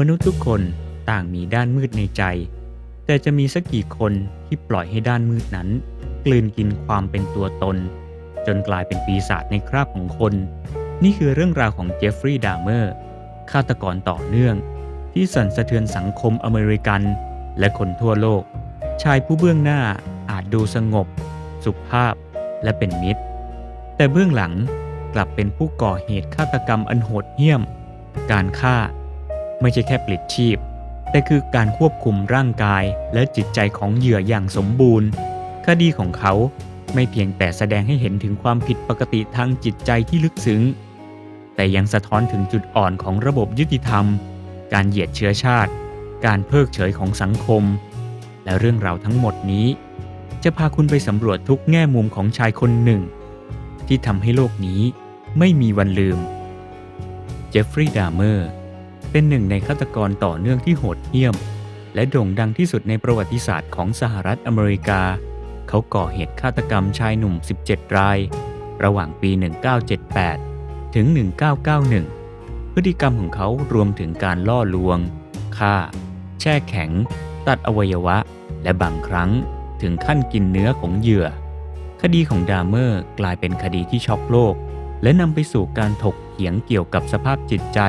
มนุษย์ทุกคนต่างมีด้านมืดในใจ แต่จะมีสักกี่คนที่ปล่อยให้ด้านมืดนั้น กลืนกินความเป็นตัวตน จนกลายเป็นปีศาจในคราบของคน นี่คือเรื่องราวของเจฟฟรีย์ดามเมอร์ฆาตกรต่อเนื่อง ที่สั่นสะเทือนสังคมอเมริกัน และคนทั่วโลก ชายผู้เบื้องหน้าอาจดูสงบ สุภาพและเป็นมิตร แต่เบื้องหลังกลับเป็นผู้ก่อเหตุฆาตกรรมอันโหดเหี้ยม การฆ่า ไม่ใช่แค่ปลิดชีพ แต่คือการควบคุมร่างกายและจิตใจของเหยื่ออย่างสมบูรณ์ คดีของเขาไม่เพียงแต่แสดงให้เห็นถึงความผิดปกติทางจิตใจที่ลึกซึ้ง แต่ยังสะท้อนถึงจุดอ่อนของระบบยุติธรรม การเหยียดเชื้อชาติ การเพิกเฉยของสังคม และเรื่องราวทั้งหมดนี้ จะพาคุณไปสำรวจทุกแง่มุมของชายคนหนึ่ง ที่ทำให้โลกนี้ไม่มีวันลืม เจฟฟรีย์ ดามเมอร์ เป็นหนึ่งในฆาตกรต่อเนื่องที่โหดเหี้ยม และโด่งดังที่สุดในประวัติศาสตร์ของสหรัฐอเมริกา เขาก่อเหตุฆาตกรรมชายหนุ่ม 17 ราย ระหว่างปี 1978 ถึง 1991 พฤติกรรมของเขารวมถึงการล่อลวง ฆ่า แช่แข็ง ตัดอวัยวะ และบางครั้งถึงขั้นกินเนื้อของเหยื่อ คดีของดามเมอร์กลายเป็นคดีที่ช็อกโลก และนำไปสู่การถกเถียงเกี่ยวกับสภาพจิตใจ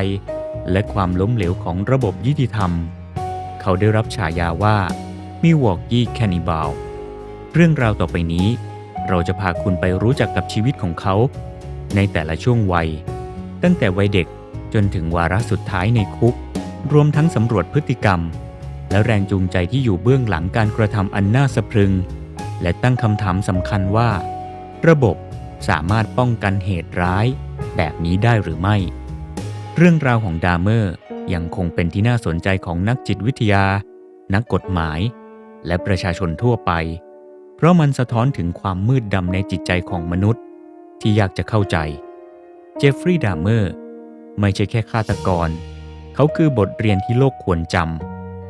และความล้มเหลวของระบบยุติธรรม เขาได้รับฉายาว่ามิวอกกี้แคนิบาลเรื่องราวต่อไปนี้ เราจะพาคุณไปรู้จักกับชีวิตของเขา ในแต่ละช่วงวัย ตั้งแต่วัยเด็กจนถึงวาระสุดท้ายในคุก รวมทั้งสำรวจพฤติกรรม และแรงจูงใจที่อยู่เบื้องหลังการกระทำอันน่าสะพรึง และตั้งคำถามสำคัญว่า ระบบสามารถป้องกันเหตุร้าย แบบนี้ได้หรือไม่ เรื่องราวของดามเมอร์ยังคงเป็นที่น่าสนใจของนักจิตวิทยา นักกฎหมาย และประชาชนทั่วไป เพราะมันสะท้อนถึงความมืดดำในจิตใจของมนุษย์ ที่ยากจะเข้าใจ เจฟฟรีย์ดามเมอร์ไม่ใช่แค่ฆาตกร เขาคือบทเรียนที่โลกควรจ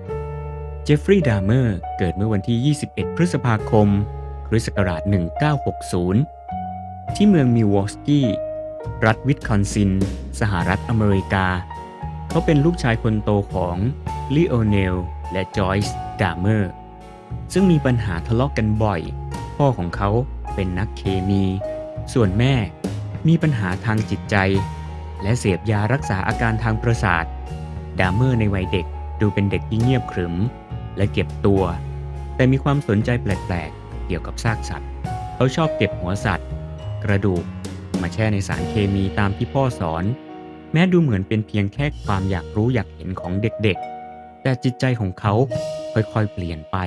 ำ เจฟฟรีย์ดามเมอร์เกิดเมื่อวันที่ 21 พฤษภาคม คริสต์ศักราช 1960 ที่เมืองมิวอสกี้ รัฐวิสคอนซิน สหรัฐอเมริกา เขาเป็นลูกชายคนโตของลีโอเนลและจอยส์ดามเมอร์ ซึ่งมีปัญหาทะเลาะกกันบ่อย พ่อของเขาเป็นนักเคมี ส่วนแม่มีปัญหาทางจิตใจ และเสพยารักษาอาการทางประสาท ดามเมอร์ในวัยเด็กดูเป็นเด็กที่เงียบขรึม และเก็บตัว แต่มีความสนใจแปลกๆ เกี่ยวกับซากสัตว์ เขาชอบเก็บหัวสัตว์ กระดูก มาแช่ในสารเคมีตามที่พ่อสอน แม้ดูเหมือนเป็นเพียงแค่ความอยากรู้อยากเห็นของเด็กๆ แต่จิตใจของเขาค่อยๆเปลี่ยนไป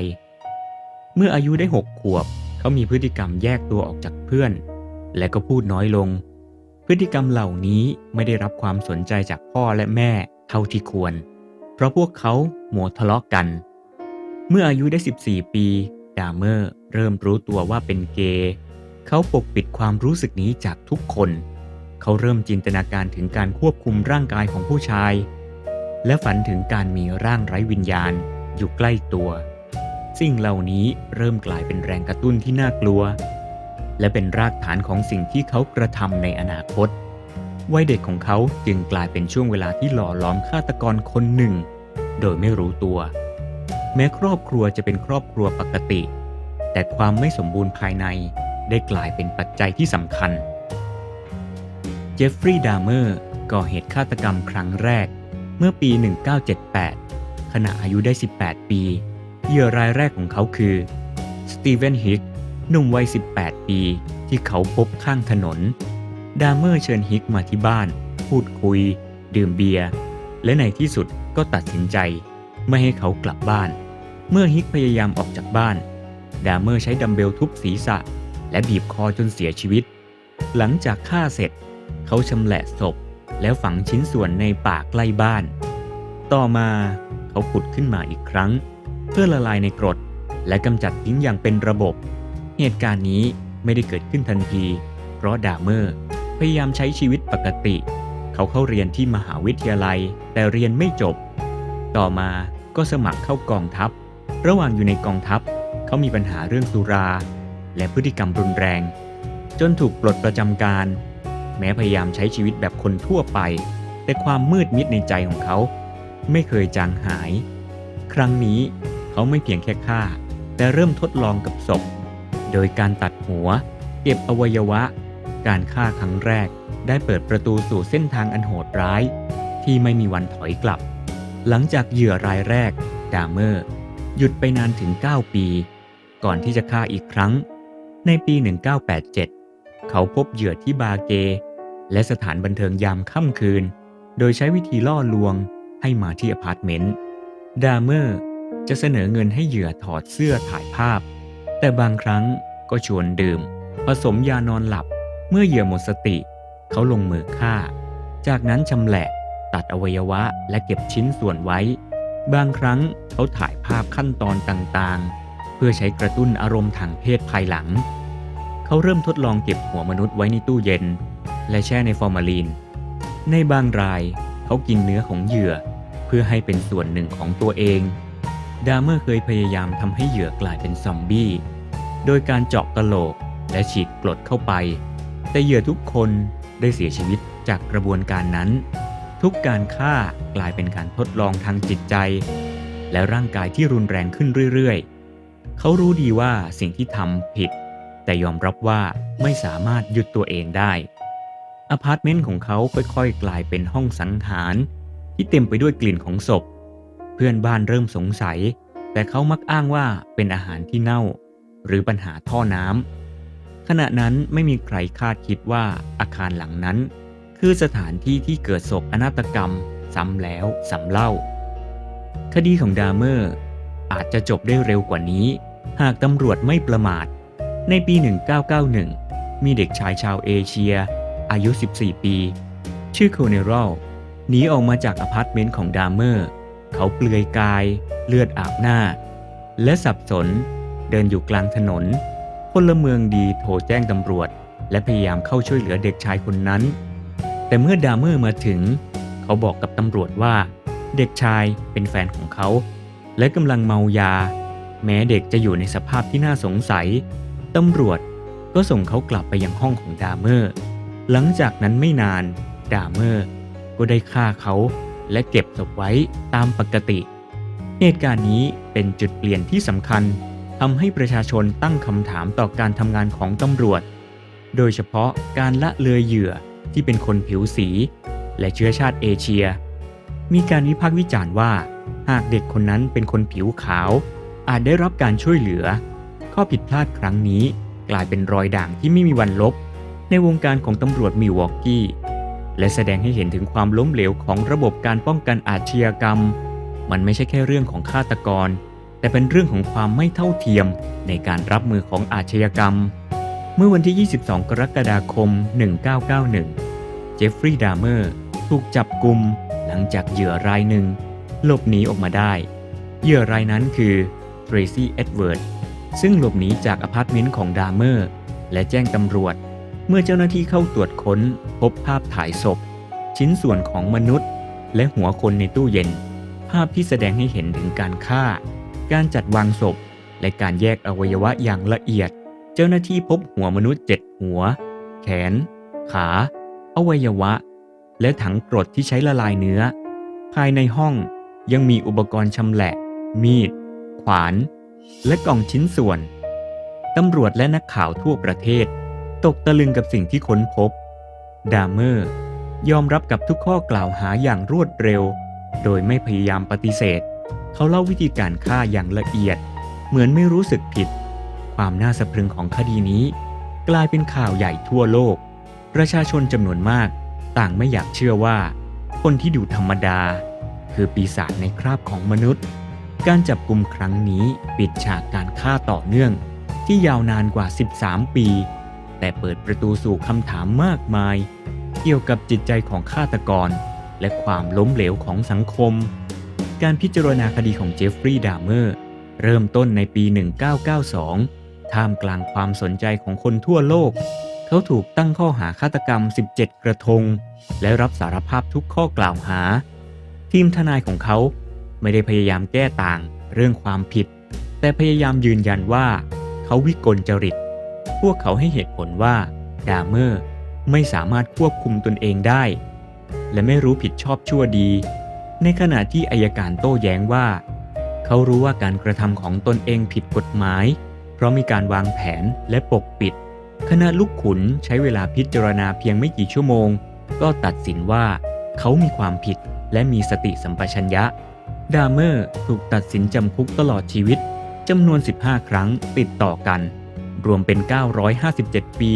เมื่ออายุได้หกขวบ เขามีพฤติกรรมแยกตัวออกจากเพื่อน และก็พูดน้อยลง พฤติกรรมเหล่านี้ไม่ได้รับความสนใจจากพ่อและแม่เท่าที่ควร เพราะพวกเขาหมัวทะเลาะกัน เมื่ออายุได้ 14 ปี ดามเมอร์เริ่มรู้ตัวว่าเป็นเกย์ เขาปกปิดความรู้สึกนี้จากทุกคน เขาเริ่มจินตนาการถึงการควบคุมร่างกายของผู้ชาย และฝันถึงการมีร่างไร้วิญญาณอยู่ใกล้ตัว สิ่งเหล่านี้เริ่มกลายเป็นแรงกระตุ้นที่น่ากลัว และเป็นรากฐานของสิ่งที่เขากระทำในอนาคต วัยเด็กของเขาจึงกลายเป็นช่วงเวลาที่หล่อหลอมฆาตกรคนหนึ่ง โดยไม่รู้ตัว แม้ครอบครัวจะเป็นครอบครัวปกติ แต่ความไม่สมบูรณ์ภายใน ได้กลายเป็นปัจจัยที่สำคัญ เจฟฟรีย์ดามเมอร์ก่อเหตุฆาตกรรมครั้งแรก เมื่อปี 1978 ขณะอายุได้ 18 ปีเหยื่อรายแรกของเขาคือ สตีเวนฮิกหนุ่มวัย 18 ปี ที่เขาพบข้างถนน ดามเมอร์เชิญฮิกมาที่บ้าน พูดคุย ดื่มเบียร์ และในที่สุดก็ตัดสินใจ ไม่ให้เขากลับบ้าน เมื่อฮิกพยายามออกจากบ้าน ดามเมอร์ใช้ดัมเบลทุบศีรษะ และบีบคอจนเสียชีวิต หลังจากฆ่าเสร็จ เขาชำแหละศพ แล้วฝังชิ้นส่วนในป่าใกล้บ้าน ต่อมาเขาขุดขึ้นมาอีกครั้ง เพื่อละลายในกรด และกำจัดทิ้งอย่างเป็นระบบ เหตุการณ์นี้ไม่ได้เกิดขึ้นทันที เพราะดาเมอร์พยายามใช้ชีวิตปกติ เขาเข้าเรียนที่มหาวิทยาลัย แต่เรียนไม่จบ ต่อมาก็สมัครเข้ากองทัพ ระหว่างอยู่ในกองทัพ เขามีปัญหาเรื่องสุรา และพฤติกรรมรุนแรง จนถูกปลดประจำการ แม้พยายามใช้ชีวิตแบบคนทั่วไป แต่ความมืดมิดในใจของเขา ไม่เคยจางหาย ครั้งนี้เขาไม่เพียงแค่ฆ่า แต่เริ่มทดลองกับศพ โดยการตัดหัว เก็บอวัยวะ การฆ่าครั้งแรกได้เปิดประตูสู่เส้นทางอันโหดร้าย ที่ไม่มีวันถอยกลับ หลังจากเหยื่อรายแรก ดามเมอร์ หยุดไปนานถึง 9 ปี ก่อนที่จะฆ่าอีกครั้ง ในปี 1987 เขาพบเหยื่อที่บาเก และสถานบันเทิงยามค่ำคืน โดยใช้วิธีล่อลวงให้มาที่อพาร์ตเมนต์ ดามเมอร์จะเสนอเงินให้เหยื่อถอดเสื้อถ่ายภาพ แต่บางครั้งก็ชวนดื่ม ผสมยานอนหลับ เมื่อเหยื่อหมดสติ เขาลงมือฆ่า จากนั้นชำแหละตัดอวัยวะและเก็บชิ้นส่วนไว้ บางครั้งเขาถ่ายภาพขั้นตอนต่างๆ พื่อใช้กระตุ้นอารมณ์ทางเพศภายหลัง เขาเริ่มทดลองเก็บหัวมนุษย์ไว้ในตู้เย็น และแช่ในฟอร์มาลีน ในบางรายเขากินเนื้อของเหยื่อ เพื่อให้เป็นส่วนหนึ่งของตัวเอง ดามเมอร์เคยพยายามทำให้เหยื่อกลายเป็นซอมบี้ โดยการเจาะกระโหลกและฉีดกรดเข้าไป แต่เหยื่อทุกคนได้เสียชีวิตจากกระบวนการนั้น ทุกการฆ่ากลายเป็นการทดลองทางจิตใจ และร่างกายที่รุนแรงขึ้นเรื่อยๆ เขารู้ดีว่าสิ่งที่ทำผิด แต่ยอมรับว่าไม่สามารถหยุดตัวเองได้อพาร์ตเมนต์ของเขาค่อยๆ กลายเป็นห้องสังหาร ที่เต็มไปด้วยกลิ่นของศพ เพื่อนบ้านเริ่มสงสัย แต่เขามักอ้างว่าเป็นอาหารที่เน่า หรือปัญหาท่อน้ำขณะนั้นไม่มีใครคาดคิดว่าอาคารหลังนั้น คือสถานที่ที่เกิดโศกอนาตกรรม ซ้ำแล้วซ้ำเล่า คดีของดาเมอร์อาจจะจบได้เร็วกว่านี้ หากตำรวจไม่ประมาท ในปี 1991 มีเด็กชายชาวเอเชีย อายุ 14 ปี ชื่อโคเนรอลหนีออกมาจากอพาร์ตเมนต์ของดามเมอร์ เขาเปลือยกาย เลือดอาบหน้า และสับสน เดินอยู่กลางถนน พลเมืองดีโทรแจ้งตำรวจ และพยายามเข้าช่วยเหลือเด็กชายคนนั้น แต่เมื่อดามเมอร์มาถึง เขาบอกกับตำรวจว่า เด็กชายเป็นแฟนของเขา และกำลังเมายา แม้เด็กจะอยู่ในสภาพที่น่าสงสัย ตำรวจก็ส่งเขากลับไปยังห้องของดามเมอร์ หลังจากนั้นไม่นานดามเมอร์ก็ได้ฆ่าเขาและเก็บศพไว้ตามปกติ เหตุการณ์นี้เป็นจุดเปลี่ยนที่สำคัญทำให้ประชาชนตั้งคำถามต่อการทำงานของตำรวจ โดยเฉพาะการละเลยเหยื่อที่เป็นคนผิวสี และเชื้อชาติเอเชีย มีการวิพากษ์วิจารณ์ว่า หากเด็กคนนั้นเป็นคนผิวขาว อาจได้รับการช่วยเหลือ ข้อผิดพลาดครั้งนี้กลายเป็นรอยด่างที่ไม่มีวันลบ ในวงการของตำรวจมิวอกกี้และแสดงให้เห็นถึงความล้มเหลวของระบบการป้องกันอาชญากรรม มันไม่ใช่แค่เรื่องของฆาตกร แต่เป็นเรื่องของความไม่เท่าเทียมในการรับมือของอาชญากรรม เมื่อวันที่ 22 กรกฎาคม 1991 เจฟฟรีย์ดามเมอร์ถูกจับกุมหลังจากเหยื่อรายหนึ่ง หลบหนีออกมาได้ เหยื่อรายนั้นคือ เรซี่เอ็ดเวิร์ดซึ่งหลบหนีจากอพาร์ตเมนต์ของดามเมอร์ และแจ้งตำรวจ เมื่อเจ้าหน้าที่เข้าตรวจค้น พบภาพถ่ายศพ ชิ้นส่วนของมนุษย์ และหัวคนในตู้เย็น ภาพที่แสดงให้เห็นถึงการฆ่า การจัดวางศพ และการแยกอวัยวะอย่างละเอียด เจ้าหน้าที่พบหัวมนุษย์เจ็ดหัว แขน ขา อวัยวะ และถังกรดที่ใช้ละลายเนื้อ ภายในห้องยังมีอุปกรณ์ชำแหละ มีด ขวาน และกล่องชิ้นส่วน ตำรวจและนักข่าวทั่วประเทศ ตกตะลึงกับสิ่งที่ค้นพบ ดามเมอร์ ยอมรับกับทุกข้อกล่าวหาอย่างรวดเร็ว โดยไม่พยายามปฏิเสธ เขาเล่าวิธีการฆ่าอย่างละเอียด เหมือนไม่รู้สึกผิด ความน่าสะพรึงของคดีนี้ กลายเป็นข่าวใหญ่ทั่วโลก ประชาชนจำนวนมาก ต่างไม่อยากเชื่อว่า คนที่ดูธรรมดา คือปีศาจในคราบของมนุษย์ การจับกลุ่มครั้งนี้ปิดฉากการฆ่าต่อเนื่อง ที่ยาวนานกว่า 13 ปี แต่เปิดประตูสู่คำถามมากมาย เกี่ยวกับจิตใจของฆาตกร และความล้มเหลวของสังคม การพิจารณาคดีของเจฟฟรีย์ดามเมอร์ เริ่มต้นในปี 1992 ท่ามกลางความสนใจของคนทั่วโลก เขาถูกตั้งข้อหาฆาตกรรม 17 กระทง และรับสารภาพทุกข้อกล่าวหา ทีมทนายของเขา ไม่ได้พยายามแก้ต่างเรื่องความผิด แต่พยายามยืนยันว่า เขาวิกลจริต พวกเขาให้เหตุผลว่า ดามเมอร์ไม่สามารถควบคุมตนเองได้ และไม่รู้ผิดชอบชั่วดี ในขณะที่อายการโต้แย้งว่า เขารู้ว่าการกระทำของตนเองผิดกฎหมาย เพราะมีการวางแผนและปกปิด คณะลูกขุนใช้เวลาพิจารณาเพียงไม่กี่ชั่วโมง ก็ตัดสินว่า เขามีความผิดและมีสติสัมปชัญญะ ดาเมอร์ถูกตัดสินจำคุกตลอดชีวิตจำนวน 15 ครั้งติดต่อกัน รวมเป็น 957 ปี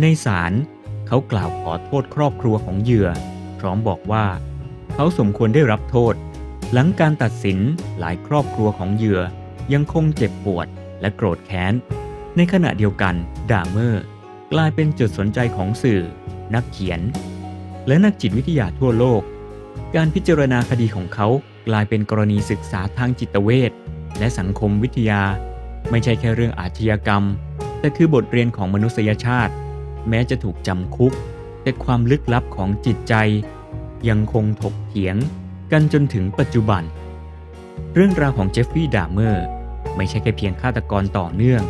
ในศาลเขากล่าวขอโทษครอบครัวของเหยื่อ พร้อมบอกว่า เขาสมควรได้รับโทษ หลังการตัดสินหลายครอบครัวของเหยื่อยังคงเจ็บปวดและโกรธแค้น ในขณะเดียวกันดาเมอร์กลายเป็นจุดสนใจของสื่อ นักเขียน และนักจิตวิทยาทั่วโลก การพิจารณาคดีของเขากลายเป็นกรณีศึกษาทางจิตเวชและสังคมวิทยา ไม่ใช่แค่เรื่องอาชญากรรม แต่คือบทเรียนของมนุษยชาติ แม้จะถูกจำคุก แต่ความลึกลับของจิตใจ ยังคงถกเถียงกันจนถึงปัจจุบัน เรื่องราวของเจฟฟรีย์ดาเมอร์ไม่ใช่แค่เพียงฆาตกรต่อเนื่อง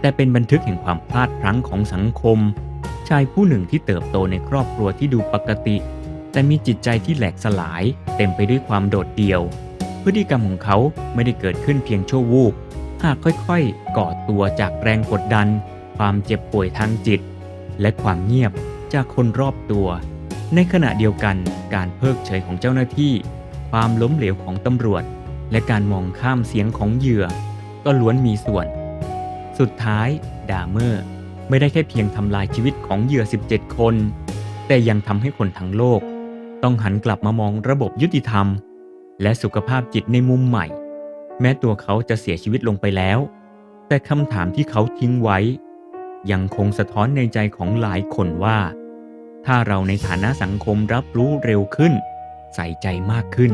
แต่เป็นบันทึกแห่งความพลาดพลั้งของสังคม ชายผู้หนึ่งที่เติบโตในครอบครัวที่ดูปกติ แต่มีจิตใจที่แหลกสลาย เต็มไปด้วยความโดดเดี่ยว พฤติกรรมของเขาไม่ได้เกิดขึ้นเพียงชั่ววูบหากค่อยๆ ก่อตัวจากแรงกดดัน ความเจ็บป่วยทางจิต และความเงียบจากคนรอบตัว ในขณะเดียวกันการเพิกเฉยของเจ้าหน้าที่ ความล้มเหลวของตำรวจ และการมองข้ามเสียงของเหยื่อ ก็ล้วนมีส่วน สุดท้ายดาเมอร์ไม่ได้แค่เพียงทำลายชีวิตของเหยื่อ 17 คน แต่ยังทำให้คนทั้งโลก ต้องหันกลับมามองระบบยุติธรรม และสุขภาพจิตในมุมใหม่ แม้ตัวเขาจะเสียชีวิตลงไปแล้ว แต่คำถามที่เขาทิ้งไว้ ยังคงสะท้อนในใจของหลายคนว่า ถ้าเราในฐานะสังคมรับรู้เร็วขึ้น ใส่ใจมากขึ้น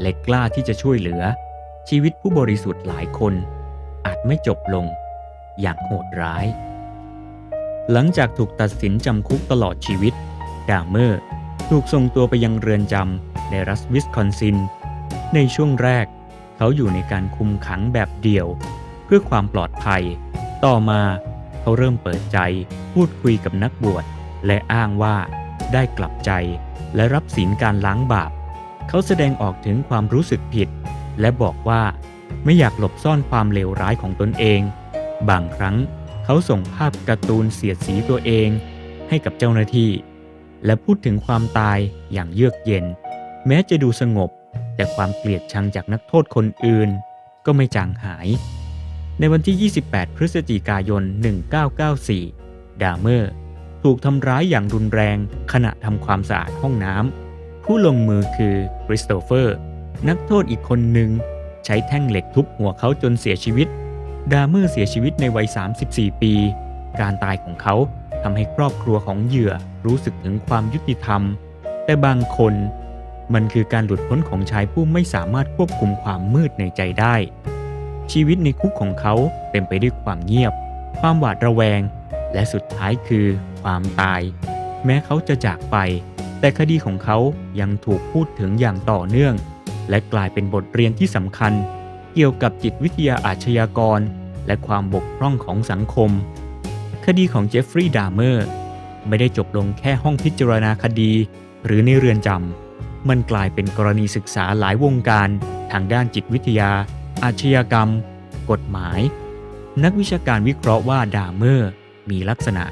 และกล้าที่จะช่วยเหลือ ชีวิตผู้บริสุทธิ์หลายคน อาจไม่จบลง อย่างโหดร้าย หลังจากถูกตัดสินจำคุกตลอดชีวิต ดาเมอร์ ถูกส่งตัวไปยังเรือนจำในรัฐวิสคอนซิน ในช่วงแรก เขาอยู่ในการคุมขังแบบเดี่ยว เพื่อความปลอดภัย ต่อมาเขาเริ่มเปิดใจพูดคุยกับนักบวช และอ้างว่าได้กลับใจและรับศีลการล้างบาป เขาแสดงออกถึงความรู้สึกผิด และบอกว่าไม่อยากหลบซ่อนความเลวร้ายของตนเอง บางครั้งเขาส่งภาพการ์ตูนเสียดสีตัวเอง ให้กับเจ้าหน้าที่ และพูดถึงความตายอย่างเยือกเย็น แม้จะดูสงบ แต่ความเกลียดชังจากนักโทษคนอื่น ก็ไม่จางหาย ในวันที่ 28 พฤศจิกายน 1994 ดาเมอร์ถูกทำร้ายอย่างรุนแรงขณะทำความสะอาดห้องน้ำผู้ลงมือคือคริสโตเฟอร์ นักโทษอีกคนหนึ่ง ใช้แท่งเหล็กทุบหัวเขาจนเสียชีวิต ดาเมอร์เสียชีวิตในวัย 34 ปี การตายของเขา ทำให้ครอบครัวของเหยื่อรู้สึกถึงความยุติธรรม แต่บางคน มันคือการหลุดพ้นของชายผู้ไม่สามารถควบคุมความมืดในใจได้ ชีวิตในคุกของเขาเต็มไปด้วยความเงียบ ความหวาดระแวง และสุดท้ายคือความตาย แม้เขาจะจากไป แต่คดีของเขายังถูกพูดถึงอย่างต่อเนื่อง และกลายเป็นบทเรียนที่สำคัญ เกี่ยวกับจิตวิทยาอาชญากร และความบกพร่องของสังคม คดีของเจฟฟรีย์ดาเมอร์ไม่ได้จบลงแค่ห้องพิจารณาคดี หรือในเรือนจำ มันกลายเป็นกรณีศึกษาหลายวงการ ทางด้านจิตวิทยา อาชญากรรม กฎหมาย นักวิชาการวิเคราะห์ว่าดาเมอร์มีลักษณะ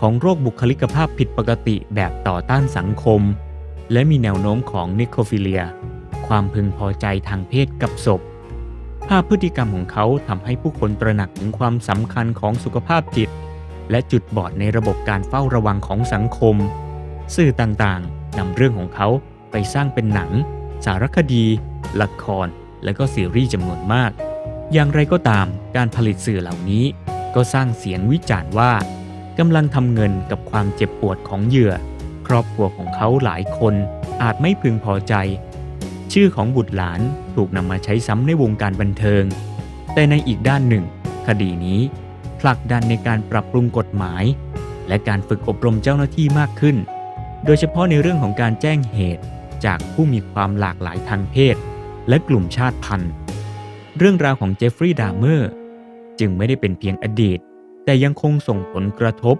ของโรคบุคลิกภาพผิดปกติแบบต่อต้านสังคม และมีแนวโน้มของนิโคฟิเลีย ความพึงพอใจทางเพศกับศพ ภาพพฤติกรรมของเขาทำให้ผู้คนตระหนักถึงความสำคัญของสุขภาพจิต และจุดบอดในระบบการเฝ้าระวังของสังคม สื่อต่างๆนำเรื่องของเขาไปสร้างเป็นหนัง สารคดี ละคร และก็ซีรีส์จำนวนมาก อย่างไรก็ตามการผลิตสื่อเหล่านี้ ก็สร้างเสียงวิจารณ์ว่ากำลังทำเงินกับความเจ็บปวดของเหยื่อ ครอบครัวของเขาหลายคนอาจไม่พึงพอใจ ชื่อของบุตรหลานถูกนำมาใช้ซ้ำในวงการบันเทิง แต่ในอีกด้านหนึ่ง คดีนี้ ผลักดันในการปรับปรุงกฎหมาย และการฝึกอบรมเจ้าหน้าที่มากขึ้น โดยเฉพาะในเรื่องของการแจ้งเหตุจากผู้มีความหลากหลายทางเพศ และกลุ่มชาติพันธุ์ เรื่องราวของเจฟฟรีย์ดาเมอร์จึงไม่ได้เป็นเพียงอดีต แต่ยังคงส่งผลกระทบ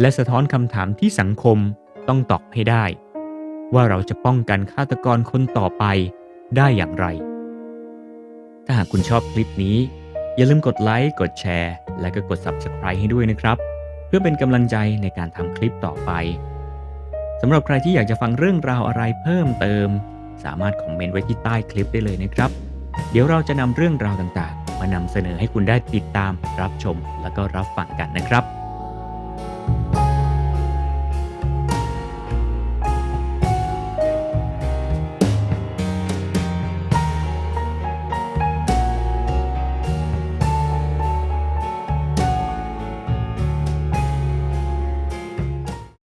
และสะท้อนคำถามที่สังคมต้องตอบให้ได้ ว่าเราจะป้องกันฆาตกรคนต่อไปได้อย่างไร ถ้าหากคุณชอบคลิปนี้ อย่าลืมกดไลค์ กดแชร์ และก็กด Subscribe ให้ด้วยนะครับ เพื่อเป็นกำลังใจในการทำคลิปต่อไปสำหรับใครที่อยากจะฟังเรื่องราวอะไรเพิ่มเติม สามารถคอมเมนต์ไว้ที่ใต้คลิปได้เลยนะครับ เดี๋ยวเราจะนำเรื่องราวต่างๆ มานำเสนอให้คุณได้ติดตามรับชม และก็รับฟังกันนะครับ